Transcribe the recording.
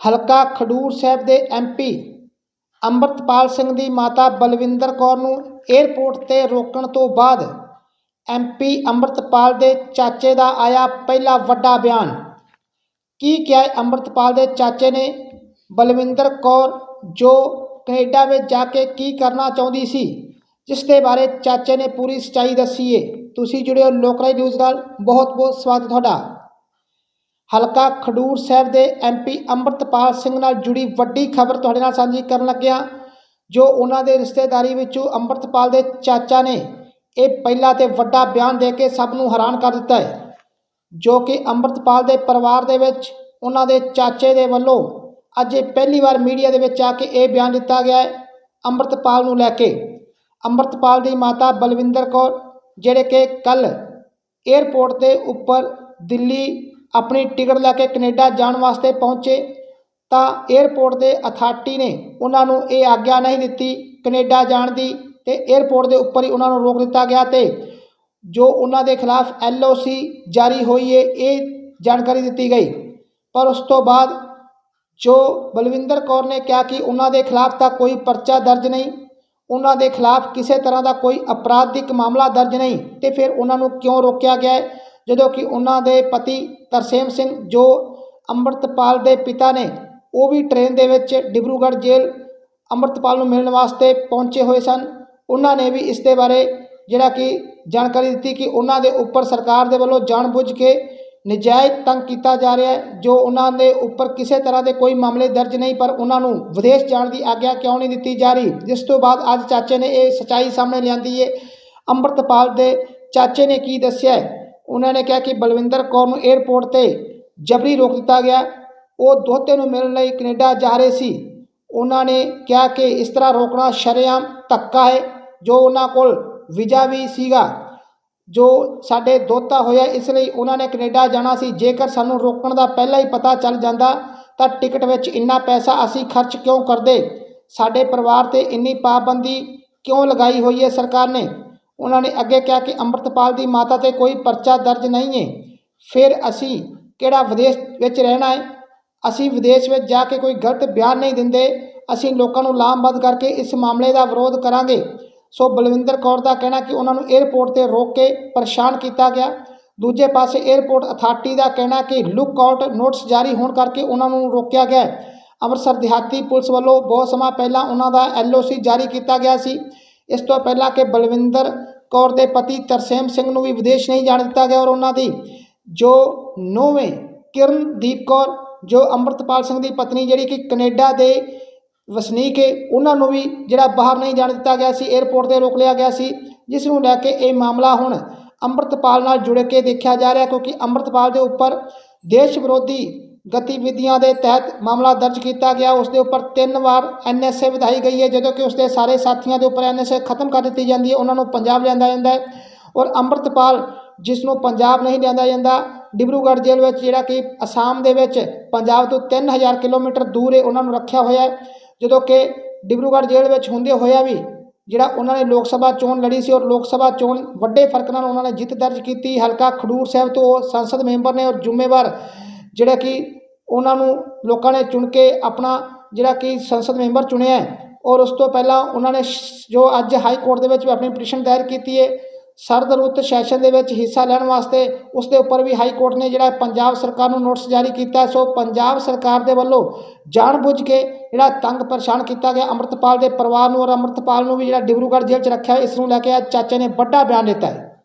ਹਲਕਾ ਖਡੂਰ ਸਾਹਿਬ ਦੇ ਐਮਪੀ ਅੰਮ੍ਰਿਤਪਾਲ ਸਿੰਘ ਦੀ ਮਾਤਾ ਬਲਵਿੰਦਰ ਕੌਰ ਨੂੰ ਏਅਰਪੋਰਟ ਤੇ ਰੋਕਣ ਤੋਂ ਬਾਅਦ ਐਮਪੀ ਅੰਮ੍ਰਿਤਪਾਲ ਦੇ ਚਾਚੇ ਦਾ ਆਇਆ ਪਹਿਲਾ ਵੱਡਾ ਬਿਆਨ। ਕੀ ਕਿਹਾ ਅੰਮ੍ਰਿਤਪਾਲ ਦੇ ਚਾਚੇ ਨੇ? ਬਲਵਿੰਦਰ ਕੌਰ ਜੋ ਕੈਨੇਡਾ ਵਿੱਚ ਜਾ ਕੇ ਕੀ ਕਰਨਾ ਚਾਹੁੰਦੀ ਸੀ, ਜਿਸ ਦੇ ਬਾਰੇ ਚਾਚੇ ਨੇ ਪੂਰੀ ਸੱਚਾਈ ਦੱਸੀ ਏ। ਤੁਸੀਂ ਜੁੜਿਓ ਲੋਕਰਾਈ ਨਿਊਜ਼ ਨਾਲ। ਬਹੁਤ ਬਹੁਤ ਸਵਾਗਤ ਤੁਹਾਡਾ। ਹਲਕਾ ਖਡੂਰ ਸਾਹਿਬ ਦੇ ਐਮਪੀ ਅੰਮ੍ਰਿਤਪਾਲ ਸਿੰਘ ਨਾਲ ਜੁੜੀ ਵੱਡੀ ਖਬਰ ਤੁਹਾਡੇ ਨਾਲ ਸਾਂਝੀ ਕਰਨ ਲੱਗਿਆ। ਜੋ ਉਹਨਾਂ ਦੇ ਰਿਸ਼ਤੇਦਾਰੀ ਵਿੱਚੋਂ ਅੰਮ੍ਰਿਤਪਾਲ ਦੇ ਚਾਚਾ ਨੇ ਇਹ ਪਹਿਲਾ ਤੇ ਵੱਡਾ ਬਿਆਨ ਦੇ ਕੇ ਸਭ ਨੂੰ ਹੈਰਾਨ ਕਰ ਦਿੱਤਾ ਹੈ। ਜੋ ਕਿ ਅੰਮ੍ਰਿਤਪਾਲ ਦੇ ਪਰਿਵਾਰ ਦੇ ਵਿੱਚ ਉਹਨਾਂ ਦੇ ਚਾਚੇ ਦੇ ਵੱਲੋਂ ਅੱਜ ਇਹ ਪਹਿਲੀ ਵਾਰ ਮੀਡੀਆ ਦੇ ਵਿੱਚ ਆ ਕੇ ਇਹ ਬਿਆਨ ਦਿੱਤਾ ਗਿਆ ਹੈ ਅੰਮ੍ਰਿਤਪਾਲ ਨੂੰ ਲੈ ਕੇ। ਅੰਮ੍ਰਿਤਪਾਲ ਦੀ ਮਾਤਾ ਬਲਵਿੰਦਰ ਕੌਰ, ਜਿਹੜੇ ਕਿ ਕੱਲ ਏਅਰਪੋਰਟ ਦੇ ਉੱਪਰ ਦਿੱਲੀ ਆਪਣੀ ਟਿਕਟ ਲੈ ਕੇ ਕੈਨੇਡਾ ਜਾਣ ਵਾਸਤੇ ਪਹੁੰਚੇ, ਤਾਂ ਏਅਰਪੋਰਟ ਦੇ ਅਥਾਰਟੀ ਨੇ ਉਹਨਾਂ ਨੂੰ ਇਹ ਆਗਿਆ ਨਹੀਂ ਦਿੱਤੀ ਕੈਨੇਡਾ ਜਾਣ ਦੀ ਤੇ ਏਅਰਪੋਰਟ ਦੇ ਉੱਪਰ ਹੀ ਉਹਨਾਂ ਨੂੰ ਰੋਕ ਦਿੱਤਾ ਗਿਆ ਤੇ ਜੋ ਉਹਨਾਂ ਦੇ ਖਿਲਾਫ ਐਲਓਸੀ ਜਾਰੀ ਹੋਈ ਹੈ ਇਹ ਜਾਣਕਾਰੀ ਦਿੱਤੀ ਗਈ। ਪਰ ਉਸ ਤੋਂ ਬਾਅਦ ਜੋ ਬਲਵਿੰਦਰ ਕੌਰ ਨੇ ਕਿਹਾ ਕਿ ਉਹਨਾਂ ਦੇ ਖਿਲਾਫ ਤਾਂ ਕੋਈ ਪਰਚਾ ਦਰਜ ਨਹੀਂ, ਉਹਨਾਂ ਦੇ ਖਿਲਾਫ ਕਿਸੇ ਤਰ੍ਹਾਂ ਦਾ ਕੋਈ ਅਪਰਾਧਿਕ ਮਾਮਲਾ ਦਰਜ ਨਹੀਂ ਤੇ ਫਿਰ ਉਹਨਾਂ ਨੂੰ ਕਿਉਂ ਰੋਕਿਆ ਗਿਆ? ਹੈ ਜਦੋਂ ਕਿ ਉਹਨਾਂ ਦੇ ਪਤੀ ਤਰਸੇਮ ਸਿੰਘ ਜੋ ਅੰਮ੍ਰਿਤਪਾਲ ਦੇ ਪਿਤਾ ਨੇ, ਉਹ ਵੀ ਟ੍ਰੇਨ ਦੇ ਵਿੱਚ ਡਿਬਰੂਗੜ੍ਹ ਜੇਲ੍ਹ ਅੰਮ੍ਰਿਤਪਾਲ ਨੂੰ ਮਿਲਣ ਵਾਸਤੇ ਪਹੁੰਚੇ ਹੋਏ ਸਨ। ਉਹਨਾਂ ਨੇ ਵੀ ਇਸ ਦੇ ਬਾਰੇ ਜਿਹੜਾ ਕਿ ਜਾਣਕਾਰੀ ਦਿੱਤੀ ਕਿ ਉਹਨਾਂ ਦੇ ਉੱਪਰ ਸਰਕਾਰ ਦੇ ਵੱਲੋਂ ਜਾਣਬੁੱਝ ਕੇ ਨਜਾਇਜ਼ ਤੰਗ ਕੀਤਾ ਜਾ ਰਿਹਾ ਹੈ, ਜੋ ਉਹਨਾਂ ਦੇ ਉੱਪਰ ਕਿਸੇ ਤਰ੍ਹਾਂ ਦੇ ਕੋਈ ਮਾਮਲੇ ਦਰਜ ਨਹੀਂ, ਪਰ ਉਹਨਾਂ ਨੂੰ ਵਿਦੇਸ਼ ਜਾਣ ਦੀ ਆਗਿਆ ਕਿਉਂ ਨਹੀਂ ਦਿੱਤੀ ਜਾ ਰਹੀ? ਜਿਸ ਤੋਂ ਬਾਅਦ ਅੱਜ ਚਾਚੇ ਨੇ ਇਹ ਸਚਾਈ ਸਾਹਮਣੇ ਲਿਆਂਦੀ ਹੈ। ਅੰਮ੍ਰਿਤਪਾਲ ਦੇ ਚਾਚੇ ਨੇ ਕੀ ਦੱਸਿਆ ਉਹਨਾਂ ਨੇ ਕਿਹਾ ਕਿ ਬਲਵਿੰਦਰ ਕੌਰ ਨੂੰ ਏਅਰਪੋਰਟ ਤੇ ਜਬਰੀ ਰੋਕ ਦਿੱਤਾ ਗਿਆ। ਉਹ ਦੋਤੇ ਨੂੰ ਮਿਲਣ ਲਈ ਕੈਨੇਡਾ ਜਾ ਰਹੇ ਸੀ। ਉਹਨਾਂ ਨੇ ਕਿਹਾ ਕਿ ਇਸ ਤਰ੍ਹਾਂ ਰੋਕਣਾ ਸ਼ਰੇਆਮ ਧੱਕਾ ਹੈ, ਜੋ ਉਹਨਾਂ ਕੋਲ ਵੀਜ਼ਾ ਵੀ ਸੀਗਾ, ਜੋ ਸਾਡੇ ਦੋਤਾ ਹੋਇਆ, ਇਸ ਲਈ ਉਹਨਾਂ ਨੇ ਕੈਨੇਡਾ ਜਾਣਾ ਸੀ। ਜੇਕਰ ਸਾਨੂੰ ਰੋਕਣ ਦਾ ਪਹਿਲਾਂ ਹੀ ਪਤਾ ਚੱਲ ਜਾਂਦਾ, ਤਾਂ ਟਿਕਟ ਵਿੱਚ ਇੰਨਾ ਪੈਸਾ ਅਸੀਂ ਖਰਚ ਕਿਉਂ ਕਰਦੇ? ਸਾਡੇ ਪਰਿਵਾਰ ਤੇ ਇੰਨੀ ਪਾਬੰਦੀ ਕਿਉਂ ਲਗਾਈ ਹੋਈ ਹੈ ਸਰਕਾਰ ਨੇ? ਉਹਨਾਂ ਨੇ ਅੱਗੇ ਕਿਹਾ ਕਿ ਅੰਮ੍ਰਿਤਪਾਲ ਦੀ ਮਾਤਾ ਤੇ ਕੋਈ ਪਰਚਾ ਦਰਜ ਨਹੀਂ ਹੈ ਫਿਰ ਅਸੀਂ ਕਿਹੜਾ ਵਿਦੇਸ਼ ਵਿੱਚ ਰਹਿਣਾ ਹੈ ਅਸੀਂ ਵਿਦੇਸ਼ ਵਿੱਚ ਜਾ ਕੇ ਕੋਈ ਗਲਤ ਬਿਆਨ ਨਹੀਂ ਦਿੰਦੇ। ਅਸੀਂ ਲੋਕਾਂ ਨੂੰ ਲਾਮਬੱਧ ਕਰਕੇ ਇਸ ਮਾਮਲੇ ਦਾ ਵਿਰੋਧ ਕਰਾਂਗੇ। ਸੋ ਬਲਵਿੰਦਰ ਕੌਰ ਦਾ ਕਹਿਣਾ ਕਿ ਉਹਨਾਂ ਨੂੰ 에ਅਰਪੋਰਟ ਤੇ ਰੋਕ ਕੇ ਪਰੇਸ਼ਾਨ ਕੀਤਾ ਗਿਆ। ਦੂਜੇ ਪਾਸੇ 에ਅਰਪੋਰਟ ਅਥਾਰਟੀ ਦਾ ਕਹਿਣਾ ਕਿ ਲੁੱਕ ਆਊਟ ਨੋਟਿਸ ਜਾਰੀ ਹੋਣ ਕਰਕੇ ਉਹਨਾਂ ਨੂੰ ਰੋਕਿਆ ਗਿਆ। ਅੰਮ੍ਰਿਤਸਰ ਦਿਹਾਤੀ ਪੁਲਿਸ ਵੱਲੋਂ ਬਹੁਤ ਸਮਾਂ ਪਹਿਲਾਂ ਉਹਨਾਂ ਦਾ ਐਲਓਸੀ ਜਾਰੀ ਕੀਤਾ ਗਿਆ ਸੀ। ਇਸ ਤੋਂ ਪਹਿਲਾਂ ਕਿ ਬਲਵਿੰਦਰ ਕੌਰ ਦੇ ਪਤੀ ਤਰਸੇਮ ਸਿੰਘ ਨੂੰ ਵੀ ਵਿਦੇਸ਼ ਨਹੀਂ ਜਾਣ ਦਿੱਤਾ ਗਿਆ ਔਰ ਉਹਨਾਂ ਦੀ ਜੋ ਨੌਵੇਂ ਕਿਰਨਦੀਪ ਕੌਰ, ਜੋ ਅੰਮ੍ਰਿਤਪਾਲ ਸਿੰਘ ਦੀ ਪਤਨੀ ਜਿਹੜੀ ਕਿ ਕੈਨੇਡਾ ਦੇ ਵਸਨੀਕ ਹੈ, ਉਹਨਾਂ ਨੂੰ ਵੀ ਜਿਹੜਾ ਬਾਹਰ ਨਹੀਂ ਜਾਣ ਦਿੱਤਾ ਗਿਆ ਸੀ 에ਅਰਪੋਰਟ ਤੇ ਰੋਕ ਲਿਆ ਗਿਆ ਸੀ, ਜਿਸ ਨੂੰ ਲੈ ਕੇ ਇਹ ਮਾਮਲਾ ਹੁਣ ਅੰਮ੍ਰਿਤਪਾਲ ਨਾਲ ਜੁੜ ਕੇ ਦੇਖਿਆ ਜਾ ਰਿਹਾ ਕਿਉਂਕਿ ਅੰਮ੍ਰਿਤਪਾਲ ਦੇ ਉੱਪਰ ਦੇਸ਼ ਵਿਰੋਧੀ ਗਤੀਵਿਧੀਆਂ ਦੇ ਤਹਿਤ ਮਾਮਲਾ ਦਰਜ ਕੀਤਾ ਗਿਆ। ਉਸ ਦੇ ਉੱਪਰ ਤਿੰਨ ਵਾਰ ਐਨਐਸਏ ਵਧਾਈ ਗਈ ਹੈ, ਜਦੋਂ ਕਿ ਉਸ ਦੇ ਸਾਰੇ ਸਾਥੀਆਂ ਦੇ ਉੱਪਰ ਐਨਐਸਏ ਖਤਮ ਕਰ ਦਿੱਤੀ ਜਾਂਦੀ ਹੈ। ਉਹਨਾਂ ਨੂੰ ਪੰਜਾਬ ਲਿਆਂਦਾ ਜਾਂਦਾ ਹੈ ਔਰ ਅੰਮ੍ਰਿਤਪਾਲ, ਜਿਸ ਨੂੰ ਪੰਜਾਬ ਨਹੀਂ ਲਿਆਂਦਾ ਜਾਂਦਾ, ਡਿਬਰੂਗੜ੍ਹ ਜੇਲ੍ਹ ਵਿੱਚ ਜਿਹੜਾ ਕਿ ਅਸਾਮ ਦੇ ਵਿੱਚ ਪੰਜਾਬ ਤੋਂ 3000 ਕਿਲੋਮੀਟਰ ਦੂਰ ਹੈ ਉਹਨਾਂ ਨੂੰ ਰੱਖਿਆ ਹੋਇਆ ਹੈ। ਜਦੋਂ ਕਿ ਡਿਬਰੂਗੜ੍ਹ ਜੇਲ੍ਹ ਵਿੱਚ ਹੁੰਦੇ ਹੋਇਆ ਵੀ ਜਿਹੜਾ ਉਹਨਾਂ ਨੇ ਲੋਕ ਸਭਾ ਚੋਣ ਲੜੀ ਸੀ ਔਰ ਲੋਕ ਸਭਾ ਚੋਣ ਵੱਡੇ ਫ਼ਰਕ ਨਾਲ ਉਹਨਾਂ ਨੇ ਜਿੱਤ ਦਰਜ ਕੀਤੀ। ਹਲਕਾ ਖਡੂਰ ਸਾਹਿਬ ਤੋਂ ਉਹ ਸੰਸਦ ਮੈਂਬਰ ਨੇ ਔਰ ਜ਼ਿੰਮੇਵਾਰ ਜਿਹੜਾ ਕਿ ਉਹਨਾਂ ਨੂੰ ਲੋਕਾਂ ਨੇ ਚੁਣ ਕੇ ਆਪਣਾ ਜਿਹੜਾ ਕਿ ਸੰਸਦ ਮੈਂਬਰ ਚੁਣਿਆ ਔਰ ਉਸ ਤੋਂ ਪਹਿਲਾਂ ਉਹਨਾਂ ਨੇ ਸ਼- ਜੋ ਅੱਜ ਹਾਈ ਕੋਰਟ ਦੇ ਵਿੱਚ ਵੀ ਆਪਣੀ ਪਟੀਸ਼ਨ ਦਾਇਰ ਕੀਤੀ ਹੈ ਸਰਦ ਰੁੱਤ ਸੈਸ਼ਨ ਦੇ ਵਿੱਚ ਹਿੱਸਾ ਲੈਣ ਵਾਸਤੇ ਉਸ ਦੇ ਉੱਪਰ ਵੀ ਹਾਈ ਕੋਰਟ ਨੇ ਜਿਹੜਾ ਪੰਜਾਬ ਸਰਕਾਰ ਨੂੰ ਨੋਟਿਸ ਜਾਰੀ ਕੀਤਾ ਸੋ ਪੰਜਾਬ ਸਰਕਾਰ ਦੇ ਵੱਲੋਂ ਜਾਣਬੁੱਝ ਕੇ ਜਿਹੜਾ ਤੰਗ ਪਰੇਸ਼ਾਨ ਕੀਤਾ ਗਿਆ ਅੰਮ੍ਰਿਤਪਾਲ ਦੇ ਪਰਿਵਾਰ ਨੂੰ ਔਰ ਅੰਮ੍ਰਿਤਪਾਲ ਨੂੰ ਵੀ ਜਿਹੜਾ ਡਿਬਰੂਗੜ੍ਹ ਜੇਲ੍ਹ 'ਚ ਰੱਖਿਆ ਇਸ ਨੂੰ ਲੈ ਕੇ ਅੱਜ ਚਾਚੇ ਨੇ ਵੱਡਾ ਬਿਆਨ ਦਿੱਤਾ ਹੈ।